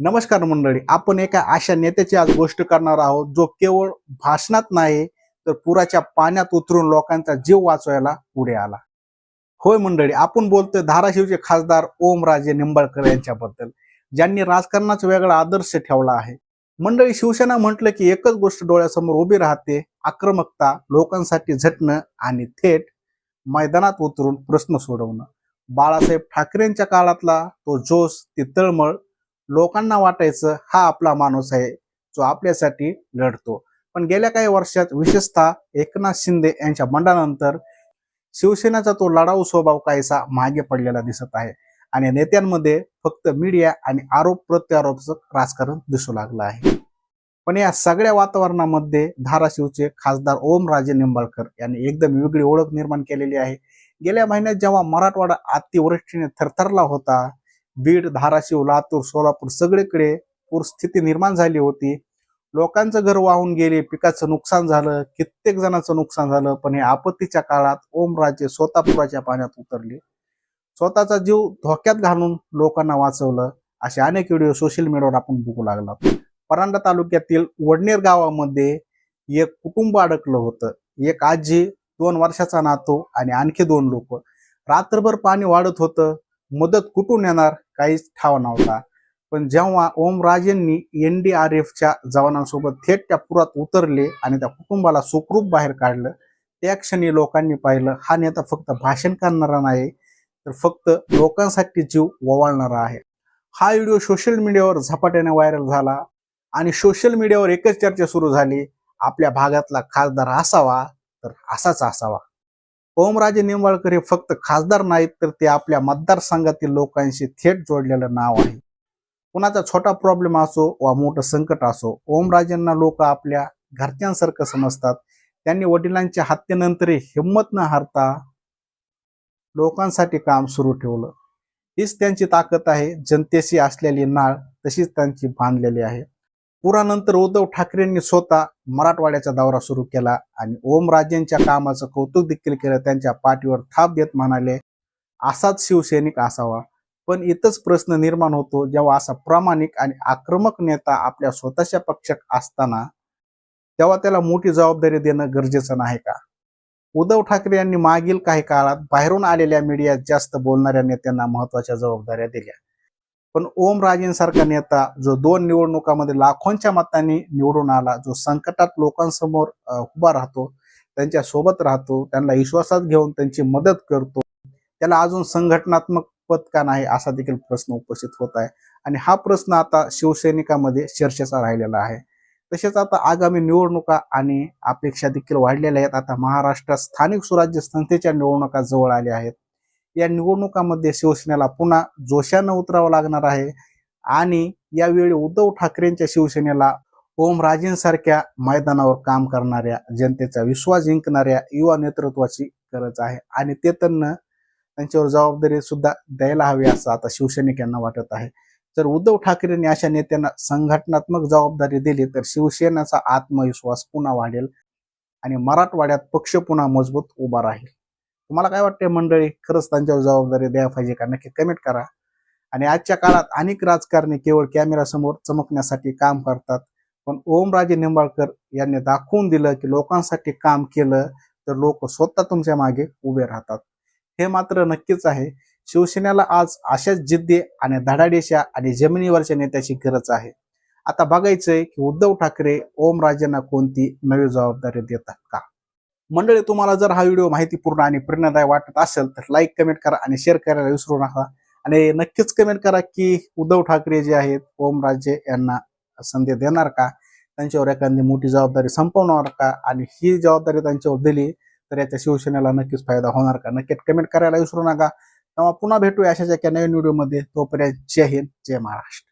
नमस्कार मंडळी आपण एका अशा नेत्याची आज गोष्ट करणार आहोत जो केवळ भाषणात नाही तर पुराच्या पाण्यात उतरून लोकांचा जीव वाचवायला पुढे आला. होय मंडळी आपण बोलतोय धाराशिवचे खासदार ओमराजे निंबाळकर यांच्याबद्दल ज्यांनी राजकारणाचा वेगळा आदर्श ठेवला आहे. मंडळी शिवसेना म्हटलं की एकच गोष्ट डोळ्यासमोर उभी राहते आक्रमकता लोकांसाठी झटणं आणि थेट मैदानात उतरून प्रश्न सोडवणं. बाळासाहेब ठाकरेंच्या काळातला तो जोश ती तळमळ लोकांना वाटायचं हा आपला माणूस आहे जो आपल्यासाठी लढतो. पण गेल्या काही वर्षात विशेषतः एकनाथ शिंदे यांच्या बंडानंतर शिवसेनेचा तो लढाऊ स्वभाव काहीसा मागे पडलेला दिसत आहे. आणि नेत्यांमध्ये फक्त मीडिया आणि आरोप प्रत्यारोपचं राजकारण दिसू लागलं आहे. पण या सगळ्या वातावरणामध्ये धाराशिवचे खासदार ओमराजे निंबाळकर यांनी एकदम वेगळी ओळख निर्माण केलेली आहे. गेल्या महिन्यात जेव्हा मराठवाडा अतिवृष्टीने थरथरला होता बीड धाराशिव लातूर सोलापूर सगळीकडे पूरस्थिती निर्माण झाली होती. लोकांचं घर वाहून गेले पिकाचं नुकसान झालं कित्येक जणांचं नुकसान झालं पण हे आपत्तीच्या काळात ओमराजे स्वतः पुराच्या पाण्यात उतरले. स्वतःचा जीव धोक्यात घालून लोकांना वाचवलं असे अनेक व्हिडिओ सोशल मीडियावर आपण बघू लागला परांडा तालुक्यातील वडनेर गावामध्ये एक कुटुंब अडकलं होतं. एक आजी दोन वर्षाचा नातू आणि आणखी दोन लोक. रात्रभर पाणी वाढत होतं. मदत कुठून येणार काहीच ठाव नव्हता. पण जेव्हा ओमराजेंनी एन डी आर एफच्या जवानांसोबत थेट त्या पुरात उतरले आणि त्या कुटुंबाला सुखरूप बाहेर काढलं त्या क्षणी लोकांनी पाहिलं हा नेता फक्त भाषण करणारा नाही तर फक्त लोकांसाठी जीव ओवाळणारा आहे. हा व्हिडिओ सोशल मीडियावर झपाट्याने व्हायरल झाला आणि सोशल मीडियावर एकच चर्चा सुरू झाली आपल्या भागातला खासदार असावा तर असाच असावा. ओमराजे निंबाळकर हे फक्त खासदार नाहीत तर ते आपल्या मतदारसंघातील लोकांशी थेट जोडलेलं नाव आहे. कुणाचा छोटा प्रॉब्लेम असो वा मोठं संकट असो ओमराजेंना लोक आपल्या घरच्यांसारखं समजतात. त्यांनी वडिलांच्या हत्येनंतरही हिंमत न हारता लोकांसाठी काम सुरू ठेवलं. हीच त्यांची ताकद आहे. जनतेशी असलेली नाळ तशीच त्यांची बांधलेली आहे. पुरानंतर उद्धव ठाकरेंनी स्वतः मराठवाड्याचा दौरा सुरू केला आणि ओमराजेंच्या कामाचं कौतुक देखील केलं त्यांच्या पाठीवर थाप देत म्हणाले असाच शिवसैनिक असावा. पण इथंच प्रश्न निर्माण होतो जेव्हा असा प्रामाणिक आणि आक्रमक नेता आपल्या स्वतःच्या पक्षात असताना तेव्हा त्याला मोठी जबाबदारी देणं गरजेचं नाही का? उद्धव ठाकरे यांनी मागील काही काळात बाहेरून आलेल्या मीडियात जास्त बोलणाऱ्या नेत्यांना महत्त्वाच्या जबाबदाऱ्या दिल्या. पण ओमराजेंसारखा नेता जो दोन निवडणुकामध्ये लाखोंच्या मतांनी निवडून आला जो संकटात लोकांसमोर उभा राहतो त्यांच्यासोबत राहतो त्यांना विश्वासात घेऊन त्यांची मदत करतो त्याला अजून संघटनात्मक पद का नाही असा देखील प्रश्न उपस्थित होत आहे. आणि हा प्रश्न आता शिवसैनिकामध्ये चर्चेचा राहिलेला आहे. तसेच आता आगामी निवडणुका आणि अपेक्षा देखील वाढलेल्या आहेत. आता महाराष्ट्रात स्थानिक स्वराज्य संस्थेच्या निवडणुका जवळ आल्या आहेत. या निवडणुकामध्ये शिवसेनेला पुन्हा जोशानं उतरावं लागणार आहे. आणि यावेळी उद्धव ठाकरेंच्या शिवसेनेला ओम राजेंसारख्या मैदानावर काम करणाऱ्या जनतेचा विश्वास जिंकणाऱ्या युवा नेतृत्वाची गरज आहे. आणि ते त्यांना त्यांच्यावर जबाबदारी सुद्धा द्यायला हवी असं आता शिवसैनिकांना वाटत आहे. जर उद्धव ठाकरेंनी अशा नेत्यांना संघटनात्मक जबाबदारी दिली तर शिवसेनेचा आत्मविश्वास पुन्हा वाढेल आणि मराठवाड्यात पक्ष पुन्हा मजबूत उभा राहील. तुम्हाला काय वाटते मंडळी? खरंच त्यांच्यावर जबाबदारी द्यायला पाहिजे का? नक्की कमेंट करा. आणि आजच्या काळात अनेक राजकारणी केवळ कॅमेरासमोर चमकण्यासाठी काम करतात. पण ओमराजे निंबाळकर यांनी दाखवून दिलं की लोकांसाठी काम केलं तर लोक स्वतः तुमच्या मागे उभे राहतात. हे मात्र नक्कीच आहे. शिवसेनेला आज अशाच जिद्दी आणि धडाडीच्या आणि जमिनीवरच्या नेत्याची गरज आहे. आता बघायचंय की उद्धव ठाकरे ओमराजेंना कोणती नवी जबाबदारी देतात का? मंडळी तुम्हाला जर हा व्हिडिओ माहितीपूर्ण आणि प्रेरणादायी वाटत असेल तर लाईक कमेंट करा आणि शेअर करायला विसरू नका. आणि नक्कीच कमेंट करा की उद्धव ठाकरे जे आहेत ओमराजे यांना संधी देणार का? त्यांच्यावर एखादी मोठी जबाबदारी संपवणार का? आणि ही जबाबदारी त्यांच्यावर दिली तर याच्या शिवसेनेला नक्कीच फायदा होणार का? नक्कीच कमेंट करायला विसरू नका. तेव्हा पुन्हा भेटूया अशाच एका नवीन व्हिडिओमध्ये तोपर्यंत जय हिंद जय महाराष्ट्र.